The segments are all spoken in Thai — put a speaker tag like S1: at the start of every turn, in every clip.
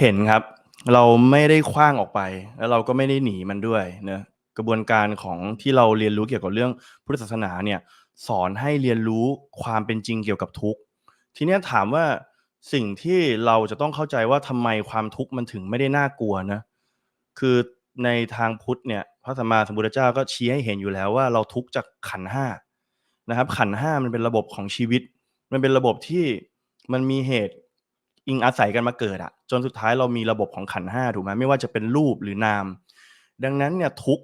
S1: เห็นครับ เราไม่ได้ขว้างออกไป แล้วเราก็ไม่ได้หนีมันด้วยเนอะกระบวนการของที่เราเรียนรู้เกี่ยวกับเรื่องพุทธศาสนาเนี่ยสอนให้เรียนรู้ความเป็นจริงเกี่ยวกับทุกข์ทีเนี้ยถามว่าสิ่งที่เราจะต้องเข้าใจว่าทำไมความทุกข์มันถึงไม่ได้น่ากลัวนะ คือในทางพุทธเนี่ยพระสัมมาสัมพุทธเจ้าก็ชี้ให้เห็นอยู่แล้วว่าเราทุกข์จากขันธ์ห้านะครับขันธ์ห้ามันเป็นระบบของชีวิต มันเป็นระบบที่มันมีเหตุ อิงอาศัยกันมาเกิดอะจนสุดท้ายเรามีระบบของขันห้าถูกไหมไม่ว่าจะเป็นรูปหรือนาม ดังนั้นเนี่ยทุก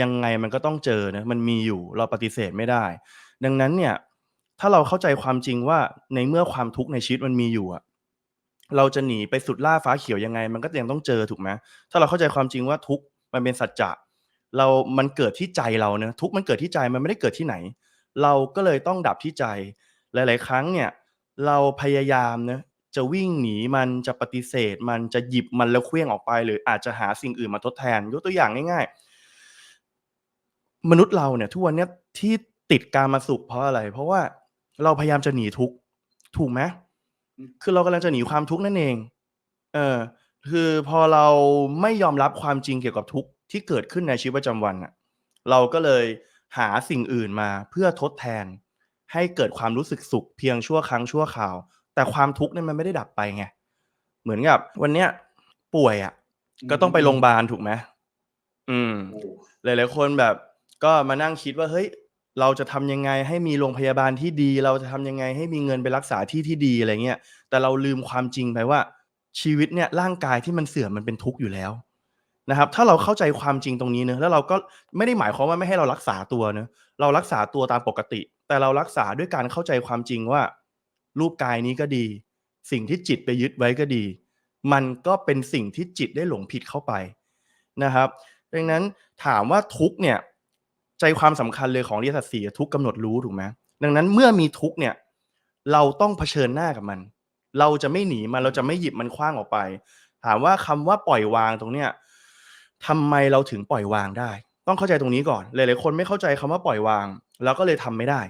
S1: ยังไงมันก็ต้องเจอนะมันมีอยู่เราปฏิเสธไม่ได้ ดังนั้นเนี่ยถ้าเราเข้าใจความจริงว่าในเมื่อความทุกข์ในชีวิตมันมีอยู่อะเราจะหนีไปสุดล่าฟ้าเขียวยังไง มันก็ยังต้องเจอถูกไหมถ้าเราเข้าใจความจริงว่าทุกมันเป็นสัจจะเรา มันเกิดที่ใจเราเนะทุกมันเกิดที่ใจมันไม่ได้เกิดที่ไหน เราก็เลยต้องดับที่ใจหลาย ๆ ครั้งเนี่ยเราพยายามนะ จะวิ่งหนีมันจะปฏิเสธ มันจะหยิบมันแล้วเคลื่องออกไป หรืออาจจะหาสิ่งอื่นมาทดแทน ยกตัวอย่างง่ายๆ มนุษย์เราเนี่ยทุกวันเนี้ยที่ติดการมาสุขเพราะอะไร เพราะว่าเราพยายามจะหนีทุกข์ถูกไหมคือเรากำลังจะหนีความทุกข์นั่นเอง เออ คือพอเราไม่ยอมรับความจริงเกี่ยวกับทุกข์ที่เกิดขึ้นในชีวิตประจำวันอะเราก็เลยหาสิ่งอื่นมาเพื่อทดแทน ให้เกิดความรู้สึกสุขเพียงชั่วครั้งชั่วคราว แต่ความทุกข์เนี่ยมันไม่ได้ดับไปไงเหมือนกับ วันเนี้ยป่วยอะก็ต้องไปโรงพยาบาลถูกไหมอืม หลายๆคนแบบ ก็มานั่งคิดว่าเฮ้ย เราจะทำยังไงให้มีโรงพยาบาลที่ดี เราจะทำยังไงให้มีเงินไปรักษาที่ที่ดีอะไรเงี้ยแต่เราลืมความจริงไปว่า ชีวิตเนี่ยร่างกายที่มันเสื่อมมันเป็นทุกข์อยู่แล้วนะครับถ้าเราเข้าใจความจริงตรงนี้เนอะแล้วเราก็ไม่ได้หมายความว่าไม่ให้เรารักษาตัวเนอะเรารักษาตัวตามปกติ แต่เรารักษาด้วยการเข้าใจความจริงว่า รูปกายนี้ก็ดี สิ่งที่จิตไปยึดไว้ก็ดี มันก็เป็นสิ่งที่จิตได้หลงผิดเข้าไปนะครับ ดังนั้นถามว่าทุกข์เนี่ยใจความสำคัญเลยของอริยสัจสี่ทุกข์กำหนดรู้ถูกไหมดังนั้นเมื่อมีทุกข์เนี่ยเราต้องเผชิญหน้ากับมัน เราจะไม่หนีมันเราจะไม่หยิบมันคว้างออกไป ถามว่าคำว่าปล่อยวางตรงเนี้ยทำไมเราถึงปล่อยวางได้ ต้องเข้าใจตรงนี้ก่อนหลายๆคนไม่เข้าใจคำว่าปล่อยวาง แล้วก็เลยทำไม่ได้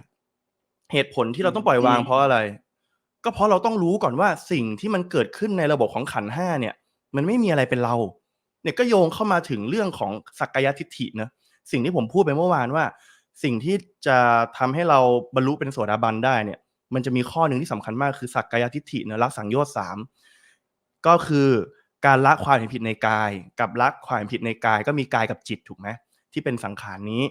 S1: เหตุผลที่เราต้องปล่อยวางเพราะอะไร ก็เพราะเราต้องรู้ก่อนว่าสิ่งที่มันเกิดขึ้นในระบบของขันห้าเนี่ย มันไม่มีอะไรเป็นเรา เนี่ยก็โยงเข้ามาถึงเรื่องของสักกายทิฏฐินะสิ่งที่ผมพูดไปเมื่อวานว่า สิ่งที่จะทำให้เราบรรลุเป็นโสดาบันได้เนี่ย มันจะมีข้อหนึ่งที่สำคัญมากคือสักกายทิฏฐินะรักสังโยชน์สามก็คือการละความเห็นผิดในกาย กับละความเห็นผิดในกาย ก็มีกายกับจิตถูกไหมที่เป็นสังขารนี้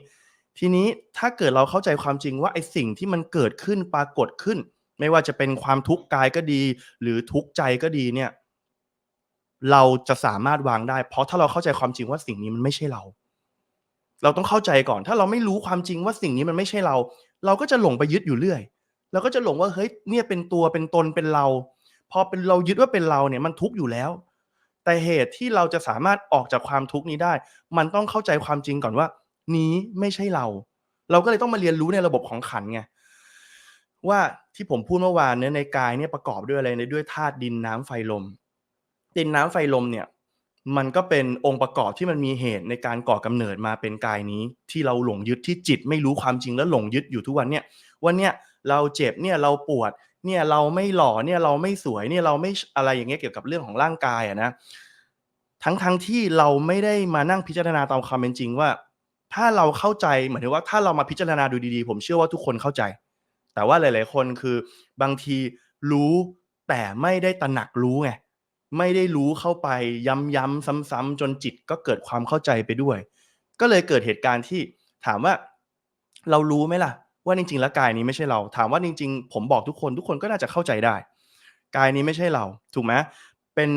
S1: ทีนี้ถ้าเกิดเราเข้าใจความจริงว่าไอ้สิ่งที่มันเกิดขึ้นปรากฏขึ้น ไม่ว่าจะเป็นความทุกข์กายก็ดี หรือทุกข์ใจก็ดีเนี่ย เราจะสามารถวางได้ เพราะถ้าเราเข้าใจความจริงว่าสิ่งนี้มันไม่ใช่เรา เราต้องเข้าใจก่อน ถ้าเราไม่รู้ความจริงว่าสิ่งนี้มันไม่ใช่เรา เราก็จะหลงไปยึดอยู่เรื่อยเราก็จะหลงว่าเฮ้ยเนี่ยเป็นตัวเป็นตนเป็นเรา พอเป็นเรายึดว่าเป็นเราเนี่ยมันทุกข์อยู่แล้ว แต่เหตุที่เราจะสามารถออกจากความทุกข์นี้ได้ มันต้องเข้าใจความจริงก่อนว่า นี้ไม่ใช่เรา เราก็เลยต้องมาเรียนรู้ในระบบของขันไงว่า ที่ผมพูดเมื่อวานเนี่ยในกายเนี่ยประกอบด้วยอะไรในด้วยธาตุดินน้ำไฟลม ดินน้ำไฟลมเนี่ยมันก็เป็นองค์ประกอบที่มันมีเหตุในการก่อกำเนิดมาเป็นกายนี้ ที่เราหลงยึดที่จิตไม่รู้ความจริงแล้วหลงยึดอยู่ทุกวันเนี่ยวันเนี้ยเราเจ็บเนี่ยเราปวดเนี่ยเราไม่หล่อเนี่ยเราไม่สวยเนี่ยเราไม่อะไรอย่างเงี้ยเกี่ยวกับเรื่องของร่างกายอะนะทั้งทั้งที่เราไม่ได้มานั่งพิจารณาตามความเป็นจริงว่า ถ้าเราเข้าใจเหมือนว่าถ้าเรามาพิจารณาดูดีๆ ผมเชื่อว่าทุกคนเข้าใจ แต่ว่าหลาย ๆ คนคือบางทีรู้แต่ไม่ได้ตระหนักรู้ไงไม่ได้รู้เข้าไปย้ำๆซ้ำๆจนจิตก็เกิดความเข้าใจไปด้วย ก็เลยเกิดเหตุการณ์ที่ถามว่าเรารู้ไหมล่ะ ว่าจริงๆแล้วกายนี้ไม่ใช่เรา ถามว่าจริง ๆ ผมบอกทุกคน ทุกคนก็น่าจะเข้าใจได้ กายนี้ไม่ใช่เรา ถูกไหมเป็น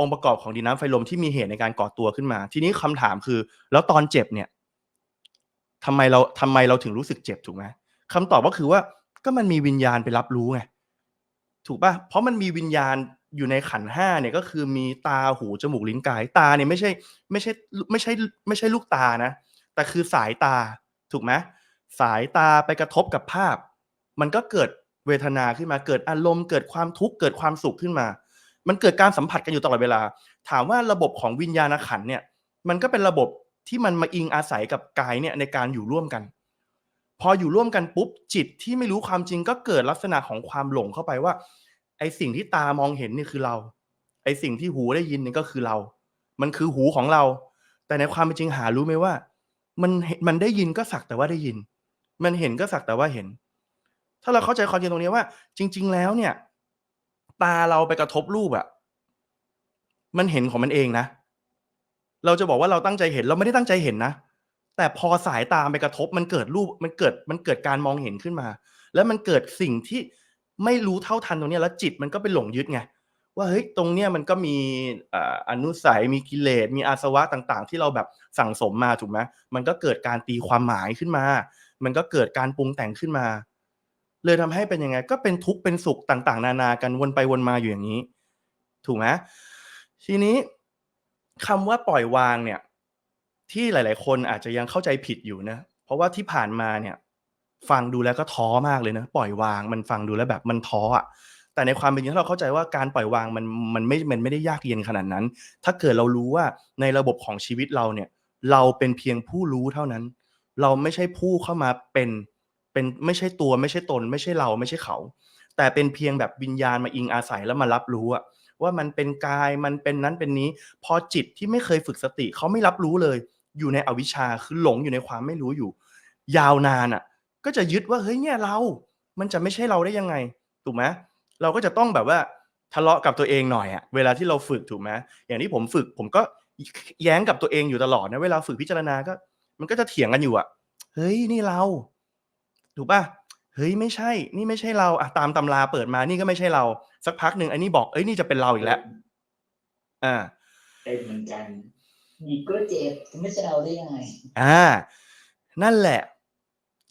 S1: องค์ประกอบของดินน้ำไฟลมที่มีเหตุในการก่อตัวขึ้นมา ทีนี้คำถามคือ แล้วตอนเจ็บเนี่ยทำไมเราทำไมเราถึงรู้สึกเจ็บถูกไหมคำตอบก็คือว่า ก็มันมีวิญญาณไปรับรู้ไงถูกป่ะเพราะมันมีวิญญาณอยู่ในขันห้าเนี่ยก็คือมีตาหูจมูกลิ้นกาย ตาเนี่ยไม่ใช่ไม่ใช่ไม่ใช่ไม่ใช่ลูกตานะ แต่คือสายตาถูกไหมสายตาไปกระทบกับภาพ มันก็เกิดเวทนาขึ้นมาเกิดอารมณ์เกิดความทุกข์เกิดความสุขขึ้นมา มันเกิดการสัมผัสกันอยู่ตลอดเวลา ถามว่าระบบของวิญญาณขันเนี่ย มันก็เป็นระบบที่มันมาอิงอาศัยกับกายเนี่ยในการอยู่ร่วมกัน พออยู่ร่วมกันปุ๊บจิตที่ไม่รู้ความจริงก็เกิดลักษณะของความหลงเข้าไปว่า ไอสิ่งที่ตามองเห็นนี่คือเรา ไอสิ่งที่หูได้ยินนี่ก็คือเรา มันคือหูของเรา แต่ในความเป็นจริงหารู้ไหมว่า มันมันได้ยินก็สักแต่ว่าได้ยิน มันเห็นก็สักแต่ว่าเห็น ถ้าเราเข้าใจความจริงตรงนี้ว่า จริง ๆ แล้วเนี่ย ตาเราไปกระทบรูปอะมันเห็นของมันเองนะ เราจะบอกว่าเราตั้งใจเห็นเราไม่ได้ตั้งใจเห็นนะ แต่พอสายตาไปกระทบมันเกิดรูปมันเกิดมันเกิดการมองเห็นขึ้นมา แล้วมันเกิดสิ่งที่ไม่รู้เท่าทันตรงนี้แล้วจิตมันก็ไปหลงยึดไงว่าเฮ้ยตรงเนี้ยมันก็มีอ่าอนุสัยมีกิเลสมีอาสวะต่างๆ ที่เราแบบสั่งสมมาถูกไหมมันก็เกิดการตีความหมายขึ้นมา มันก็เกิดการปรุงแต่งขึ้นมา เลยทำให้เป็นยังไง ก็เป็นทุกข์เป็นสุขต่างๆ นานากันวนไปวนมาอยู่อย่างนี้ ถูกไหมทีนี้คำว่าปล่อยวางเนี่ย ที่หลาย ๆ คนอาจจะยังเข้าใจผิดอยู่นะ เพราะว่าที่ผ่านมาเนี่ย ฟังดูแล้วก็ท้อมากเลยนะปล่อยวางมันฟังดูแล้วแบบมันท้ออะแต่ในความเป็นจริงถ้าเราเข้าใจว่าการปล่อยวางมันมันไม่มันไม่ได้ยากเย็นขนาดนั้น ถ้าเกิดเรารู้ว่าในระบบของชีวิตเราเนี่ย เราเป็นเพียงผู้รู้เท่านั้น เราไม่ใช่ผู้เข้ามาเป็นเป็นไม่ใช่ตัวไม่ใช่ตน ไม่ใช่เราไม่ใช่เขา แต่เป็นเพียงแบบวิญญาณมาอิงอาศัยแล้วมารับรู้อะว่ามันเป็นกายมันเป็นนั้นเป็นนี้ พอจิตที่ไม่เคยฝึกสติเขาไม่รับรู้เลย อยู่ในอวิชชาคือหลงอยู่ในความไม่รู้อยู่ ยาวนานอะก็จะยึดว่าเฮ้ยเนี่ยเรา มันจะไม่ใช่เราได้ยังไง ถูกไหมเราก็จะต้องแบบว่าทะเลาะกับตัวเองหน่อยอะเวลาที่เราฝึกถูกไหมอย่างที่ผมฝึก ผมก็แย้งกับตัวเองอยู่ตลอดนะเวลาฝึกพิจารณาก็ มันก็จะเถียงกันอยู่อะเฮ้ยนี่เรา ถูกป่ะเฮ้ยไม่ใช่ นี่ไม่ใช่เราอะตามตำราเปิดมานี่ก็ไม่ใช่เรา สักพักหนึ่งไอ้นี่บอกเอ้ยนี่จะเป็นเราอีกแล้ว อ่า
S2: เป็นเหมือนกัน หยิบก็เจ็บจะไม่ใช่เราได้ยังไง
S1: อ่า นั่นแหละ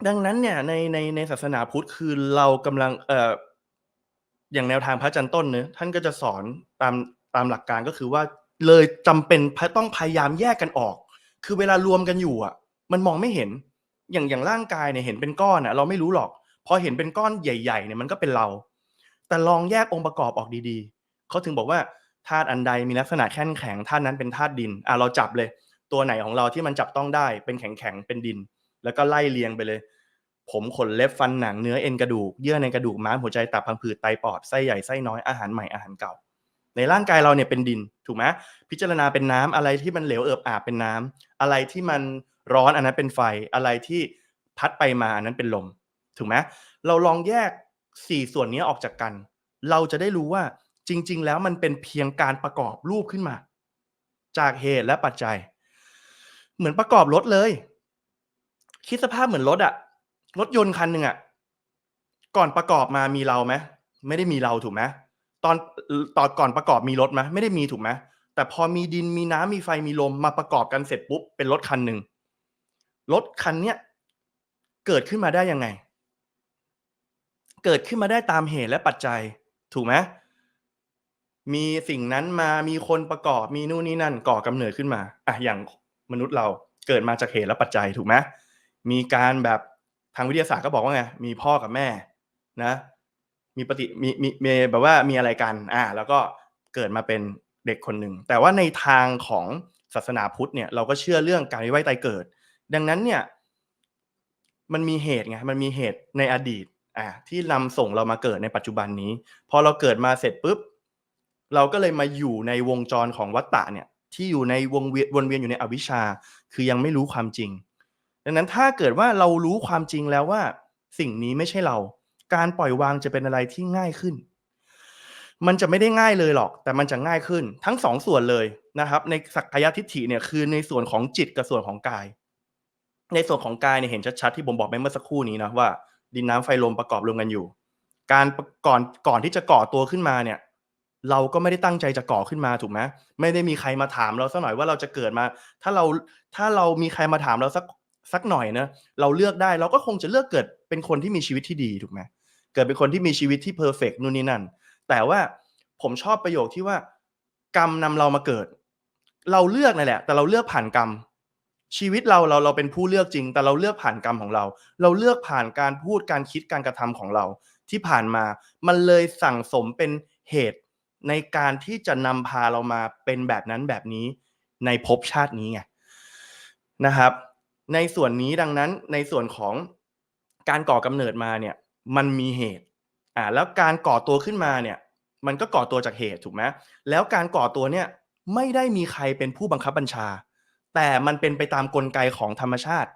S1: ดังนั้นเนี่ยในในในศาสนาพุทธคือเรากำลังเอ่ออย่างแนวทางพระจันต้นเนอท่านก็จะสอนตามตามหลักการก็คือว่าเลยจำเป็นต้องพยายามแยกกันออก คือเวลารวมกันอยู่อะ มันมองไม่เห็น อย่างอย่างร่างกายเนี่ยเห็นเป็นก้อนอะ เราไม่รู้หรอก พอเห็นเป็นก้อนใหญ่ ๆ เนี่ยมันก็เป็นเรา แต่ลองแยกองค์ประกอบออกดีๆเขาถึงบอกว่า ธาตุอันใดมีลักษณะแข็งแข็งธาตุนั้นเป็นธาตุดินอะเราจับเลย ตัวไหนของเราที่มันจับต้องได้เป็นแข็งแข็งเป็นดิน แล้วก็ไล่เรียงไปเลย ผมขนเล็บฟันหนังเนื้อเอ็นกระดูกเยื่อในกระดูกม้ามหัวใจตับพังผืดไตปอดไส้ใหญ่ไส้น้อยอาหารใหม่อาหารเก่า ในร่างกายเราเนี่ยเป็นดินถูกไหมพิจารณาเป็นน้ำอะไรที่มันเหลวเอิบอาบเป็นน้ำอะไรที่มันร้อนอันนั้นเป็นไฟอะไรที่พัดไปมาอันนั้นเป็นลมถูกไหมเราลองแยกสี่ส่วนนี้ออกจากกัน เราจะได้รู้ว่า จริง ๆ แล้วมันเป็นเพียงการประกอบรูปขึ้นมา จากเหตุและปัจจัย เหมือนประกอบรถเลย คิดสภาพเหมือนรถอะรถยนต์คันหนึ่งอะก่อนประกอบมามีเราไหมไม่ได้มีเราถูกไหมตอนตอนก่อนประกอบมีรถไหมไม่ได้มีถูกไหมแต่พอมีดินมีน้ำมีไฟมีลมมาประกอบกันเสร็จปุ๊บเป็นรถคันหนึ่งรถคันเนี้ยเกิดขึ้นมาได้ยังไง เกิดขึ้นมาได้ตามเหตุและปัจจัย ถูกไหม มีสิ่งนั้นมามีคนประกอบมีนู่นนี่นั่นก่อกำเนิดขึ้นมาอะอย่างมนุษย์เราเกิดมาจากเหตุและปัจจัยถูกไหมมีการแบบทางวิทยาศาสตร์ก็บอกว่าไงมีพ่อกับแม่นะ มีปฏิมีมีมีแบบว่ามีอะไรกันอ่าแล้วก็เกิดมาเป็นเด็กคนหนึ่งแต่ว่าในทางของศาสนาพุทธเนี่ยเราก็เชื่อเรื่องการวิวัยตายเกิด ดังนั้นเนี่ยมันมีเหตุไงมันมีเหตุในอดีตอ่าที่นำส่งเรามาเกิดในปัจจุบันนี้ พอเราเกิดมาเสร็จปุ๊บ เราก็เลยมาอยู่ในวงจรของวัฏฏะเนี่ยที่อยู่ในวงเวียนวนเวียนอยู่ในอวิชชา คือยังไม่รู้ความจริง ดังนั้นถ้าเกิดว่าเรารู้ความจริงแล้วว่า สิ่งนี้ไม่ใช่เรา การปล่อยวางจะเป็นอะไรที่ง่ายขึ้น มันจะไม่ได้ง่ายเลยหรอก แต่มันจะง่ายขึ้น ทั้งสองส่วนเลยนะครับ ในสักกายทิฏฐิเนี่ยคือในส่วนของจิตกับส่วนของกาย ในส่วนของกายเนี่ยเห็นชัดๆที่ผมบอกไปเมื่อสักครู่นี้นะว่า ดินน้ำไฟลมประกอบรวมกันอยู่ การก่อนก่อนที่จะก่อตัวขึ้นมาเนี่ย เราก็ไม่ได้ตั้งใจจะก่อขึ้นมาถูกไหมไม่ได้มีใครมาถามเราสักหน่อยว่าเราจะเกิดมา ถ้าเราถ้าเรามีใครมาถามเราสักสักหน่อยนะเราเลือกได้เราก็คงจะเลือกเกิดเป็นคนที่มีชีวิตที่ดีถูกไหมเกิดเป็นคนที่มีชีวิตที่เพอร์เฟกนู่นนี่นั่น แต่ว่าผมชอบประโยคที่ว่า กรรมนำเรามาเกิด เราเลือกนั่นแหละ แต่เราเลือกผ่านกรรม ชีวิตเราเราเราเป็นผู้เลือกจริง แต่เราเลือกผ่านกรรมของเรา เราเลือกผ่านการพูดการคิดการกระทำของเรา ที่ผ่านมามันเลยสั่งสมเป็นเหตุ ในการที่จะนำพาเรามาเป็นแบบนั้นแบบนี้ในภพชาตินี้ไงนะครับ ในส่วนนี้ดังนั้นในส่วนของการก่อกำเนิดมาเนี่ยมันมีเหตุอ่าแล้วการก่อตัวขึ้นมาเนี่ย มันก็ก่อตัวจากเหตุถูกไหมแล้วการก่อตัวเนี่ยไม่ได้มีใครเป็นผู้บังคับบัญชา แต่มันเป็นไปตามกลไกของธรรมชาติ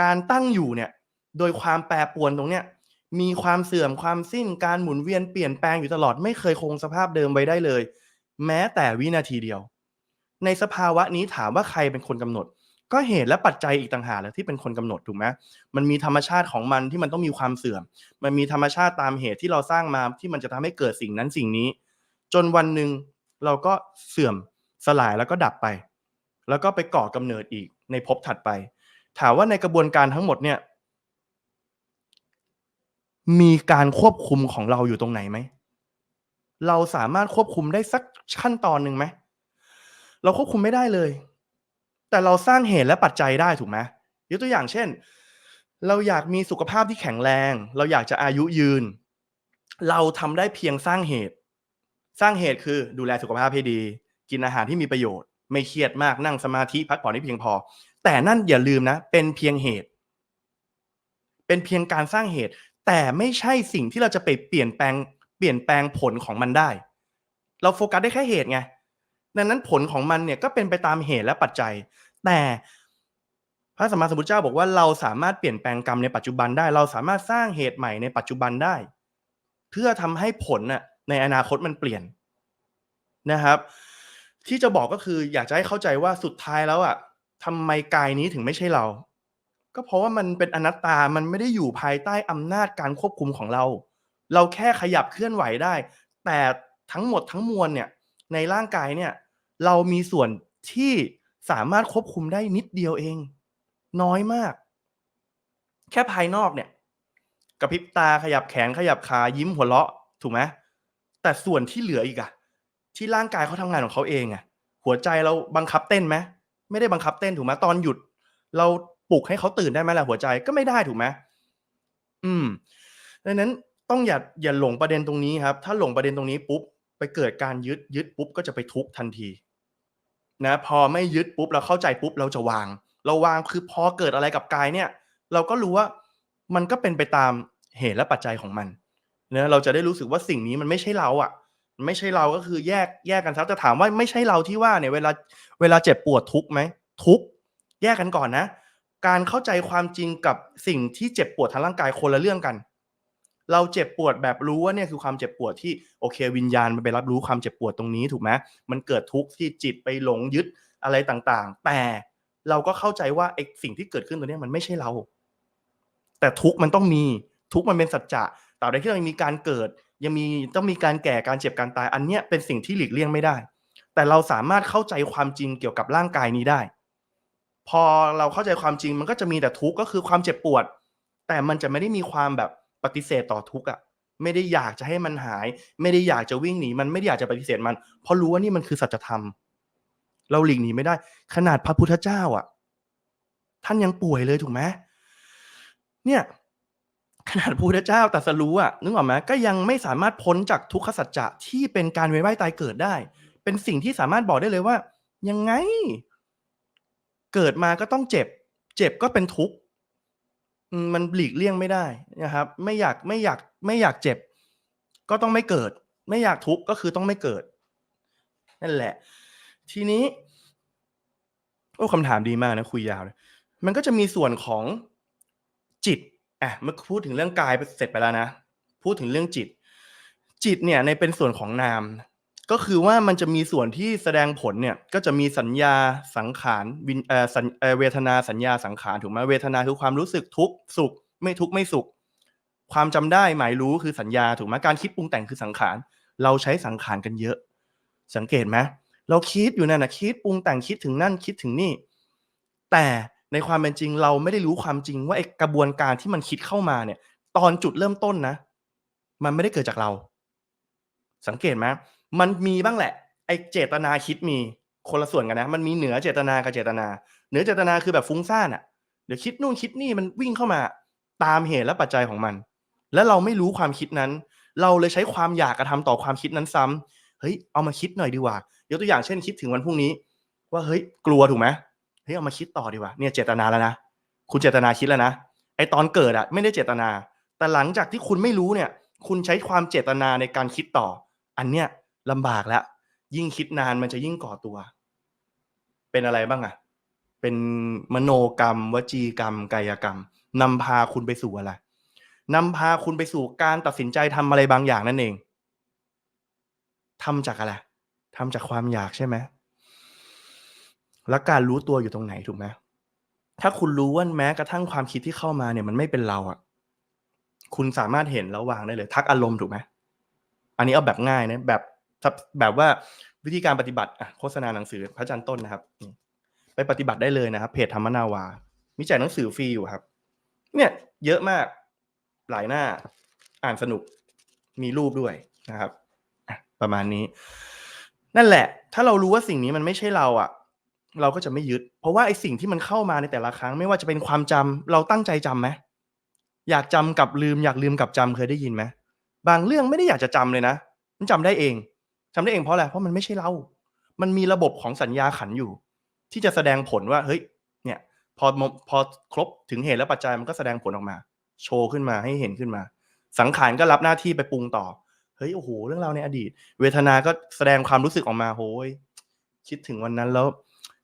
S1: การตั้งอยู่เนี่ยโดยความแปรปรวนตรงเนี้ย มีความเสื่อมความสิ้นการหมุนเวียนเปลี่ยนแปลงอยู่ตลอดไม่เคยคงสภาพเดิมไว้ได้เลย แม้แต่วินาทีเดียว ในสภาวะนี้ถามว่าใครเป็นคนกำหนด ก็เหตุและปัจจัยอีกต่างหากแหละที่เป็นคนกำหนดถูกไหมมันมีธรรมชาติของมันที่มันต้องมีความเสื่อม มันมีธรรมชาติตามเหตุที่เราสร้างมาที่มันจะทำให้เกิดสิ่งนั้นสิ่งนี้ จนวันหนึ่งเราก็เสื่อมสลายแล้วก็ดับไป แล้วก็ไปก่อกำเนิดอีกในภพถัดไป ถามว่าในกระบวนการทั้งหมดเนี่ย มีการควบคุมของเราอยู่ตรงไหนไหม เราสามารถควบคุมได้สักขั้นตอนหนึ่งไหม เราควบคุมไม่ได้เลย แต่เราสร้างเหตุและปัจจัยได้ถูกไหมยกตัวอย่างเช่น เราอยากมีสุขภาพที่แข็งแรง เราอยากจะอายุยืน เราทำได้เพียงสร้างเหตุ สร้างเหตุคือดูแลสุขภาพให้ดี กินอาหารที่มีประโยชน์ ไม่เครียดมากนั่งสมาธิพักผ่อนให้เพียงพอ แต่นั่นอย่าลืมนะ เป็นเพียงเหตุ เป็นเพียงการสร้างเหตุ แต่ไม่ใช่สิ่งที่เราจะไปเปลี่ยนแปลง เปลี่ยนแปลงผลของมันได้ เราโฟกัสได้แค่เหตุไงดังนั้นผลของมันเนี่ยก็เป็นไปตามเหตุและปัจจัย แต่พระสัมมาสัมพุทธเจ้าบอกว่าเราสามารถเปลี่ยนแปลงกรรมในปัจจุบันได้ เราสามารถสร้างเหตุใหม่ในปัจจุบันได้ เพื่อทำให้ผลน่ะในอนาคตมันเปลี่ยนนะครับ ที่จะบอกก็คืออยากจะให้เข้าใจว่าสุดท้ายแล้วอะทำไมกายนี้ถึงไม่ใช่เรา ก็เพราะว่ามันเป็นอนัตตา มันไม่ได้อยู่ภายใต้อำนาจการควบคุมของเรา เราแค่ขยับเคลื่อนไหวได้ แต่ทั้งหมดทั้งมวลเนี่ย ในร่างกายเนี่ย เรามีส่วนที่สามารถควบคุมได้นิดเดียวเอง น้อยมาก แค่ภายนอกเนี่ยกระพริบตาขยับแขนขยับขายิ้มหัวเราะ ถูกไหมแต่ส่วนที่เหลืออีกอะที่ร่างกายเขาทำงานของเขาเองอะหัวใจเราบังคับเต้นไหมไม่ได้บังคับเต้นถูกไหมตอนหยุด เรา ปลุกให้เขาตื่นได้ไหมล่ะหัวใจก็ไม่ได้ถูกไหมอืมดังนั้นต้องอย่าอย่าหลงประเด็นตรงนี้ครับ ถ้าหลงประเด็นตรงนี้ปุ๊บไปเกิดการยึดยึดปุ๊บก็จะไปทุกทันทีนะพอไม่ยึดปุ๊บเราเข้าใจปุ๊บเราจะวาง เราวางคือพอเกิดอะไรกับกายเนี่ย เราก็รู้ว่ามันก็เป็นไปตามเหตุและปัจจัยของมันเนะเราจะได้รู้สึกว่าสิ่งนี้มันไม่ใช่เราอะมันไม่ใช่เราก็คือแยกแยกกันซะจะถามว่าไม่ใช่เราที่ว่าเนี่ยเวลาเวลาเจ็บปวดทุกไหมทุกแยกกันก่อนนะ การเข้าใจความจริงกับสิ่งที่เจ็บปวดทางร่างกายคนละเรื่องกัน เราเจ็บปวดแบบรู้ว่าเนี่ยคือความเจ็บปวดที่โอเค วิญญาณมันไปรับรู้ความเจ็บปวดตรงนี้ถูกไหมมันเกิดทุกข์ที่จิตไปหลงยึดอะไรต่างๆ แต่เราก็เข้าใจว่าไอ้สิ่งที่เกิดขึ้นตัวนี้มันไม่ใช่เรา แต่ทุกข์มันต้องมีทุกข์มันเป็นสัจจะต่อใดที่เรายังมีการเกิด ยังมีต้องมีการแก่การเจ็บการตายอันเนี้ยเป็นสิ่งที่หลีกเลี่ยงไม่ได้ แต่เราสามารถเข้าใจความจริงเกี่ยวกับร่างกายนี้ได้ พอเราเข้าใจความจริงมันก็จะมีแต่ทุกข์ก็คือความเจ็บปวด แต่มันจะไม่ได้มีความแบบปฏิเสธต่อทุกข์อะไม่ได้อยากจะให้มันหาย ไม่ได้อยากจะวิ่งหนีมันไม่ได้อยากจะปฏิเสธมัน เพราะรู้ว่านี่มันคือสัจธรรม เราหลีกหนีไม่ได้ ขนาดพระพุทธเจ้าอะ ท่านยังป่วยเลยถูกไหมเนี่ย ขนาดพระพุทธเจ้าตรัสรู้อะนึกออกไหมก็ยังไม่สามารถพ้นจากทุกขสัจจะที่เป็นการเวียนว่ายตายเกิดได้ เป็นสิ่งที่สามารถบอกได้เลยว่า ยังไง เกิดมาก็ต้องเจ็บ เจ็บก็เป็นทุกข์มันหลีกเลี่ยงไม่ได้นะครับ ไม่อยากไม่อยากไม่อยากเจ็บ ก็ต้องไม่เกิด ไม่อยากทุกข์ก็คือต้องไม่เกิด นั่นแหละ ทีนี้โอ้คำถามดีมากนะคุยยาวเลยมันก็จะมีส่วนของจิตอะเมื่อพูดถึงเรื่องกายเสร็จไปแล้วนะพูดถึงเรื่องจิต จิตเนี่ยในเป็นส่วนของนาม ก็คือว่ามันจะมีส่วนที่แสดงผลเนี่ยก็จะมีสัญญาสังขารวินเอ่อสัญเอ่อเวทนาสัญญาสังขารถูกไหมเวทนาคือความรู้สึกทุกข์สุข ไม่ทุกข์ไม่สุข ความจำได้หมายรู้คือสัญญาถูกไหมการคิดปรุงแต่งคือสังขาร เราใช้สังขารกันเยอะ สังเกตไหมเราคิดอยู่นั่นนะคิดปรุงแต่งคิดถึงนั่นคิดถึงนี่ แต่ในความเป็นจริงเราไม่ได้รู้ความจริงว่าไอ้กระบวนการที่มันคิดเข้ามาเนี่ย ตอนจุดเริ่มต้นนะ มันไม่ได้เกิดจากเรา สังเกตไหม มันมีบ้างแหละ ไอ้เจตนาคิดมีคนละส่วนกันนะ มันมีเหนือเจตนากับเจตนา เหนือเจตนาคือแบบฟุ้งซ่านอะ่ะ เดี๋ยวคิดนู่นคิดนี่มันวิ่งเข้ามาตามเหตุและปัจจัยของมัน แล้วเราไม่รู้ความคิดนั้น เราเลยใช้ความอยากกระทำต่อความคิดนั้นซ้ำเฮ้ยเอามาคิดหน่อยดีกว่ายกตัวอย่างเช่นคิดถึงวันพรุ่งนี้ ว่าเฮ้ยกลัวถูกไหมเฮ้ยเอามาคิดต่อดีกว่าเนี่ยเจตนาแล้วนะคุณเจตนาคิดแล้วนะไอตอนเกิดอะไม่ได้เจตนา แต่หลังจากที่คุณไม่รู้เนี่ย คุณใช้ความเจตนาในการคิดต่อ อันเนี้ย ลำบากแล้ว ยิ่งคิดนานมันจะยิ่งก่อตัว เป็นอะไรบ้างอะเป็นมโนกรรม วจีกรรม กายกรรมนำพาคุณไปสู่อะไรนำพาคุณไปสู่การตัดสินใจทำอะไรบางอย่างนั่นเองทำจากอะไรทำจากความอยากใช่ไหมแล้วการรู้ตัวอยู่ตรงไหนถูกไหมถ้าคุณรู้ว่าแม้กระทั่งความคิดที่เข้ามาเนี่ยมันไม่เป็นเราอะ คุณสามารถเห็นแล้ววางได้เลย ทักอารมณ์ถูกไหมอันนี้เอาแบบง่ายนะแบบ แบบว่าวิธีการปฏิบัติโฆษณาหนังสือพระอาจารย์ต้นนะครับ ไปปฏิบัติได้เลยนะครับ เพจธรรมนาวา มีแจกหนังสือฟรีอยู่ครับ เนี่ยเยอะมากหลายหน้าอ่านสนุกมีรูปด้วยนะครับประมาณนี้ นั่นแหละ ถ้าเรารู้ว่าสิ่งนี้มันไม่ใช่เราอะ เราก็จะไม่ยึด เพราะว่าไอ้สิ่งที่มันเข้ามาในแต่ละครั้ง ไม่ว่าจะเป็นความจำเราตั้งใจจำไหมอยากจำกับลืม อยากลืมกับจำเคยได้ยินไหมบางเรื่องไม่ได้อยากจะจำเลยนะมันจำได้เอง จำได้เองเพราะอะไรเพราะมันไม่ใช่เรา มันมีระบบของสัญญาขันอยู่ ที่จะแสดงผลว่าเฮ้ยเนี่ยพอพอครบถึงเหตุและปัจจัยมันก็แสดงผลออกมา โชว์ขึ้นมาให้เห็นขึ้นมา สังขารก็รับหน้าที่ไปปรุงต่อเฮ้ยโอ้โหเรื่องราวในอดีต เวทนาก็แสดงความรู้สึกออกมาโหยคิดถึงวันนั้นแล้ว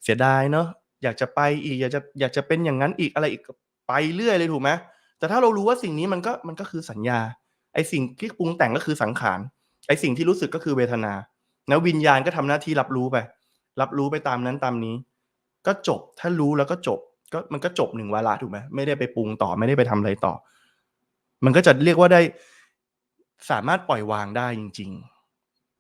S1: เสียดายเนาะอยากจะไปอีกอยากจะอยากจะเป็นอย่างนั้นอีกอะไรอีกไปเรื่อยเลยถูกไหมแต่ถ้าเรารู้ว่าสิ่งนี้มันก็มันก็คือสัญญาไอสิ่งที่ปรุงแต่งก็คือสังขาร ไอสิ่งที่รู้สึกก็คือเวทนาแล้ววิญญาณก็ทำหน้าที่รับรู้ไป รับรู้ไปตามนั้นตามนี้ ก็จบถ้ารู้แล้วก็จบ ก็มันก็จบหนึ่งวาระถูกไหมไม่ได้ไปปรุงต่อไม่ได้ไปทำอะไรต่อ มันก็จะเรียกว่าได้สามารถปล่อยวางได้จริง ๆ